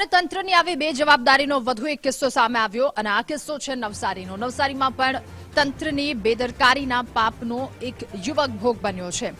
તંત્રની આવી બે જવાબદારીનો વધુ એક કિસ્સો સામે આવ્યો અને આ કિસ્સો છે નવસારીનો. નવસારીમાં પણ તંત્રની બેદરકારીના પાપનો એક યુવક ભોગ બન્યો છે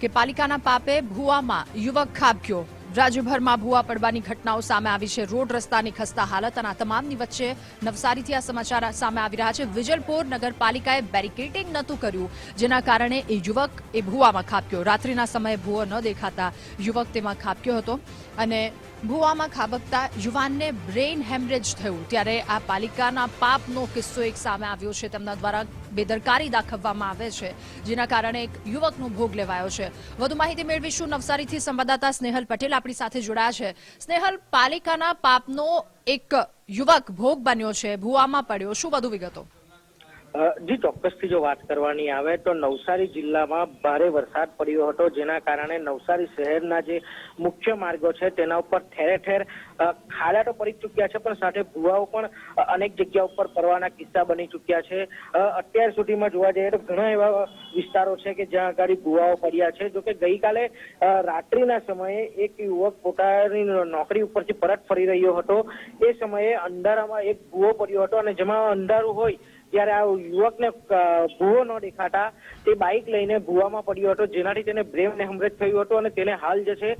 કે પાલિકાના પાપે ભુવામાં યુવક ખાબક્યો. રાજ્યભરમાં ભુવા પડવાની ઘટનાઓ સામે આવી છે. રોડ રસ્તાની ખસ્તા હાલત અને આ તમામની વચ્ચે નવસારીથી આ સમાચાર સામે આવી રહ્યા છે. વિજલપોર નગરપાલિકાએ બેરિકેડિંગ નહોતું કર્યું, જેના કારણે એ યુવક એ ભૂવામાં ખાબક્યો. રાત્રિના સમયે ભૂવો ન દેખાતા યુવક તેમાં ખાબક્યો હતો અને ભૂવામાં ખાબકતા યુવાનને બ્રેઇન હેમરેજ થયું. ત્યારે આ પાલિકાના પાપનો કિસ્સો એક સામે આવ્યો છે. તેમના દ્વારા બેદરકારી દાખવવામાં આવે છે, જેના કારણે એક યુવકનો ભોગ લેવાયો છે. વધુ માહિતી મેળવીશું નવસારીથી સંવાદદાતા સ્નેહલ પટેલ આપણી સાથે જોડાયા છે. સ્નેહલ, પાલિકાના પાપનો એક યુવક ભોગ બન્યો છે, ભુવામાં પડ્યો. શું વધુ વિગતો? જી, ચોક્કસથી જો વાત કરવાની આવે તો નવસારી જિલ્લામાં ભારે વરસાદ પડ્યો હતો, જેના કારણે નવસારી શહેરના જે મુખ્ય માર્ગો છે તેના ઉપર ઠેરે ઠેર ખાડા તો પડી ચૂક્યા છે, પણ સાથે ભૂવાઓ પણ અનેક જગ્યા ઉપર પડવાના કિસ્સા બની ચૂક્યા છે. અત્યાર સુધીમાં જોવા જઈએ તો ઘણા એવા વિસ્તારો છે કે જ્યાં આગળ ભૂવાઓ પડ્યા છે. જોકે ગઈકાલે રાત્રિના સમયે એક યુવક પોતાની નોકરી ઉપરથી પરત ફરી રહ્યો હતો. એ સમયે અંધારામાં એક ભૂવો પડ્યો હતો અને જેમાં અંધારું હોય ત્યારે આ યુવકને ભૂવો ન દેખાતા. તે બાઇક લઈને ભૂવામાં પડ્યો હતો, જેનાથી તેને બ્રેન હેમરેજ થયું હતું અને તેને હાલ જે છે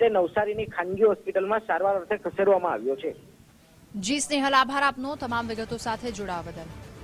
તે નવસારીની ખાનગી હોસ્પિટલમાં સારવાર અર્થે ખસેડવામાં આવ્યો છે. જી સ્નેહલ, આભાર આપનો તમામ વિગતો સાથે જોડાવા બદલ.